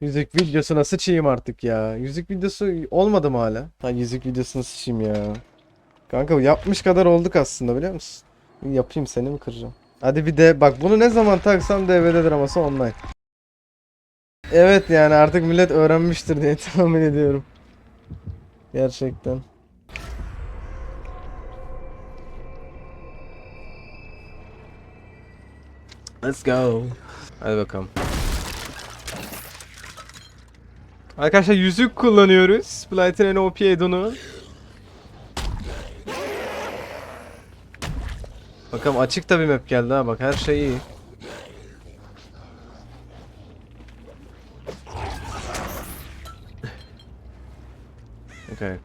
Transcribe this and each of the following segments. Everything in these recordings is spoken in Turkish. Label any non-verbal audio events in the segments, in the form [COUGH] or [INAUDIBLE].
Yüzük videosuna sıçayım artık ya. Yüzük videosu olmadı mı hala? Ha yüzük videosuna sıçayım ya. Kanka yapmış kadar olduk aslında biliyor musun? Yapayım seni mi kıracağım? Hadi bir de bak bunu ne zaman taksam DVD draması online. Evet yani artık millet öğrenmiştir diye [LAUGHS] tahmin ediyorum. Gerçekten. Let's go. Hadi bakalım. Arkadaşlar yüzük kullanıyoruz. Blighter'ın OP Edon'u. Bakalım açık da bir map geldi ha bak her şey iyi. [LAUGHS] Okay.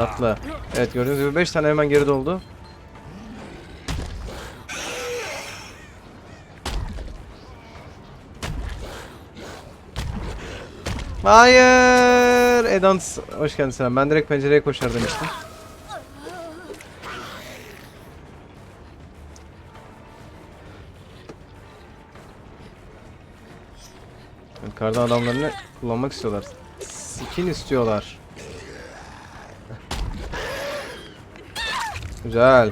Tatlı. Evet gördüğünüz gibi 5 tane hemen geri doldu. Hayır. Edans hoş geldin selam. Ben direkt pencereye koşar demiştim. Yukarıda adamlarını kullanmak istiyorlar. Skin istiyorlar. Güzel.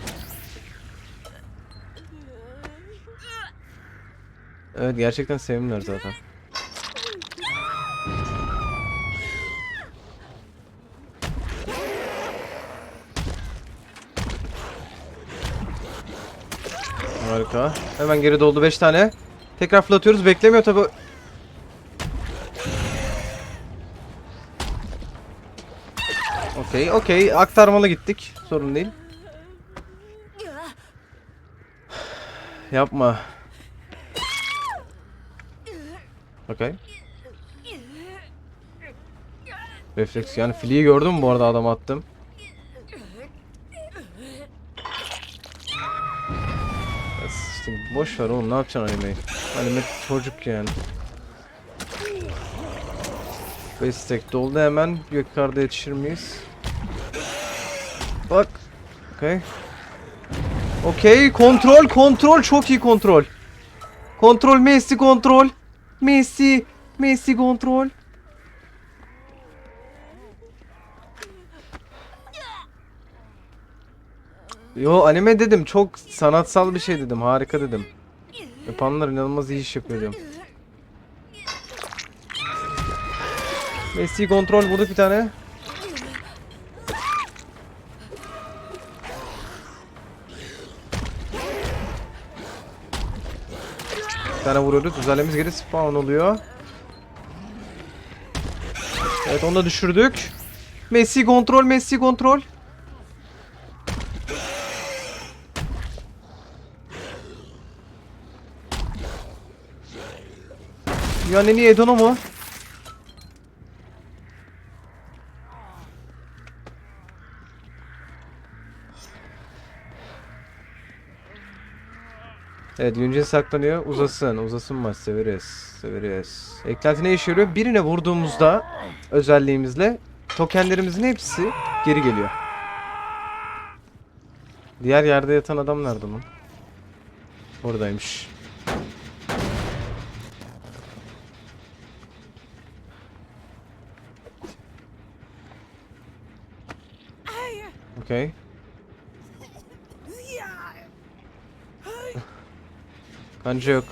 Evet gerçekten sevimliler zaten. Harika. Hemen geri doldu 5 tane. Tekrar fırlatıyoruz. Beklemiyor tabi. Okey, okey. Aktarmalı gittik. Sorun değil. Yapma. Okey. Refleks yani filiyi gördün mü bu arada adam attım. İşte boş ver oğlum ne yapacaksın animeyi? Anime çocuk yani. Bestek doldu hemen. Yukarıda yetişir miyiz? Bak. Okey. Okey. Kontrol kontrol çok iyi kontrol. Kontrol Messi kontrol. Messi. Messi kontrol. Yo anime dedim çok sanatsal bir şey dedim harika dedim. Yapanlar inanılmaz iyi iş yapıyor diyorum. Messi kontrol bulduk bir tane. Tane vuruyoruz. Düzenlemiz geri spawn oluyor. Evet onu da düşürdük. Messi kontrol, Messi kontrol. Yani niye Edono mu? Evet Yuncin saklanıyor. Uzasın. Uzasın maç. Severiz. Severiz. Eklenti ne işe yarıyor? Birine vurduğumuzda özelliğimizle tokenlerimizin hepsi geri geliyor. Diğer yerde yatan adam nerede lan? Oradaymış. Okey. Kanca yok.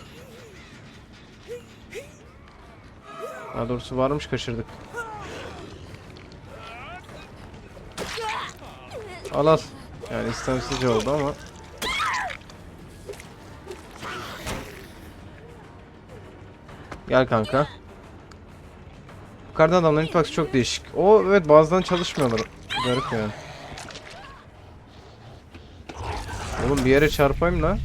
Daha doğrusu varmış kaçırdık. Al al. Yani istemsizce oldu ama. Gel kanka. Yukarıda adamların hitbox çok değişik. O evet bazıdan çalışmıyorlar. Garip yani. Oğlum bir yere çarpayım da.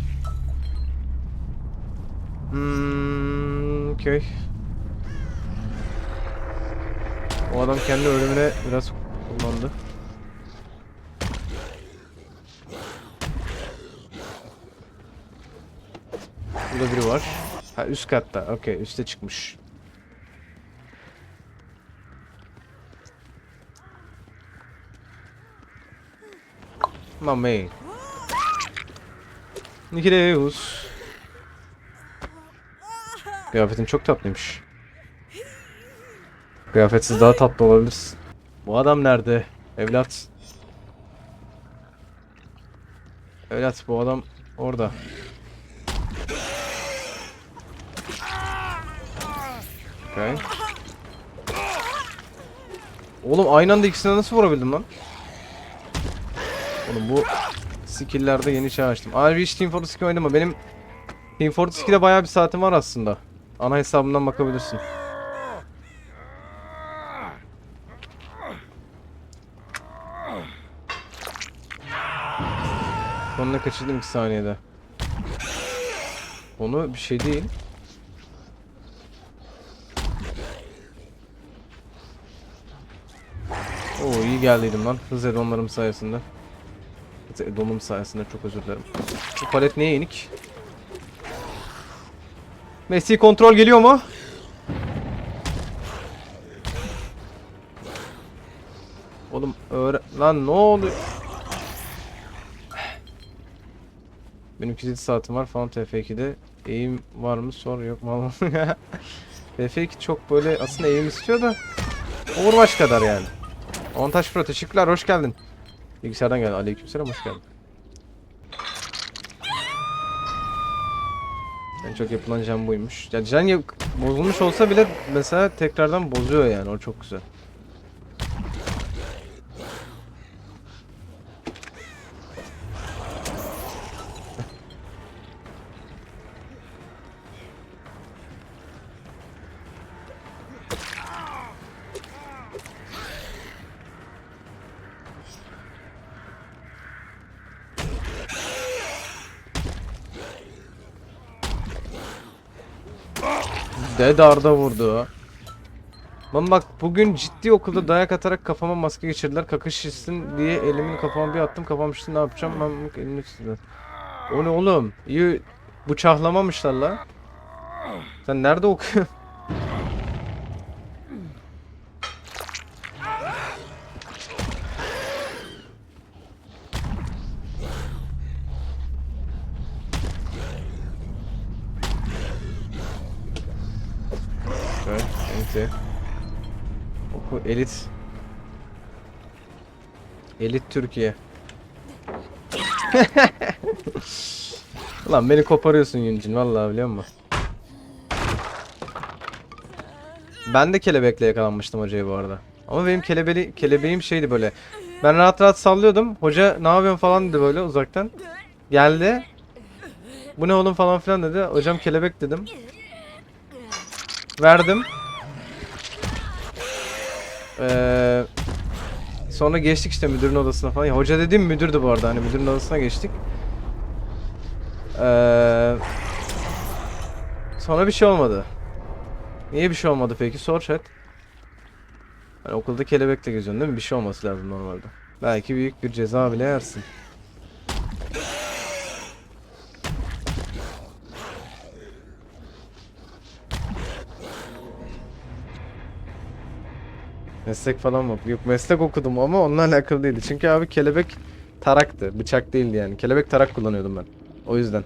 Hmm, köy. O adam kendi ölümüne biraz kullandı. Burada biri var. Ha üst katta. Okey üste çıkmış. Mamey. Nikideus. Kıyafetin çok tatlıymış. Kıyafetsiz daha tatlı olabilirsin. Bu adam nerede? Evlat. Evlat bu adam orada. Okay. Oğlum aynı anda ikisine nasıl vurabildim lan? Oğlum bu skill'lerde yeni şey açtım. Abi hiç Team Fortress 2 oynama. Benim Team Fortress 2'de bayağı bir saatim var aslında. Ana hesabımdan bakabilirsin. Sonuna kaçırdım 2 saniyede. Onu bir şey değil. Oo iyi geldiydim lan. Hız edonlarım sayesinde. Hız edonum sayesinde çok özür dilerim. Bu palet neye inik? Messi kontrol geliyor mu? Oğlum öğre... Lan ne oluyor? Benim 7 saatim var falan TF2'de. Eğim var mı sor yok mu? [LAUGHS] TF2 çok böyle aslında eğim istiyor da Overwatch kadar yani. Montaj Pro teşekkürler hoş geldin. Bilgisayardan geldi. Aleykümselam hoş geldin. En çok yapılan jam buymuş. Ya jam bozulmuş olsa bile mesela tekrardan bozuyor yani o çok güzel. Dedarda vurdu. Ben bak bugün ciddi okulda dayak atarak kafama maske geçirdiler. Kakış şişsin diye elimin kafama bir attım. Kafam şişti ne yapacağım? Ben bak elimi tuttum. O ne oğlum? İyi bıçaklamamışlar la. Sen nerede okuyorsun? Neyse. Oku elit. Elit Türkiye. [LAUGHS] Ulan beni koparıyorsun Yuncin vallahi biliyor musun? Ben de kelebekle yakalanmıştım hocaya bu arada. Ama benim kelebeli, kelebeğim şeydi böyle. Ben rahat rahat sallıyordum. Hoca ne yapıyorsun falan dedi böyle uzaktan. Geldi. Bu ne oğlum falan filan dedi. Hocam kelebek dedim. Verdim. Ee, sonra geçtik işte müdürün odasına falan. Ya, hoca dediğim müdürdü bu arada. Hani müdürün odasına geçtik. Ee, sonra bir şey olmadı. Niye bir şey olmadı peki? Sor chat. Hani okulda kelebekle geziyorsun değil mi? Bir şey olması lazım normalde. Belki büyük bir ceza bile yersin. Meslek falan bak. Yok meslek okudum ama onunla alakalı değildi. Çünkü abi kelebek taraktı. Bıçak değildi yani. Kelebek tarak kullanıyordum ben. O yüzden.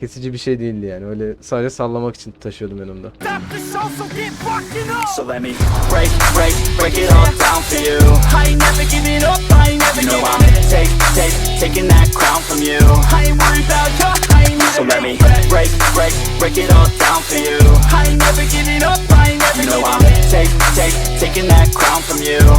Kesici bir şey değildi yani. Öyle sadece sallamak için taşıyordum yanımda. So let me break, break, break it all down for you. I ain't never giving up, I ain't never giving up, you know I'm take, take, taking that crown from you.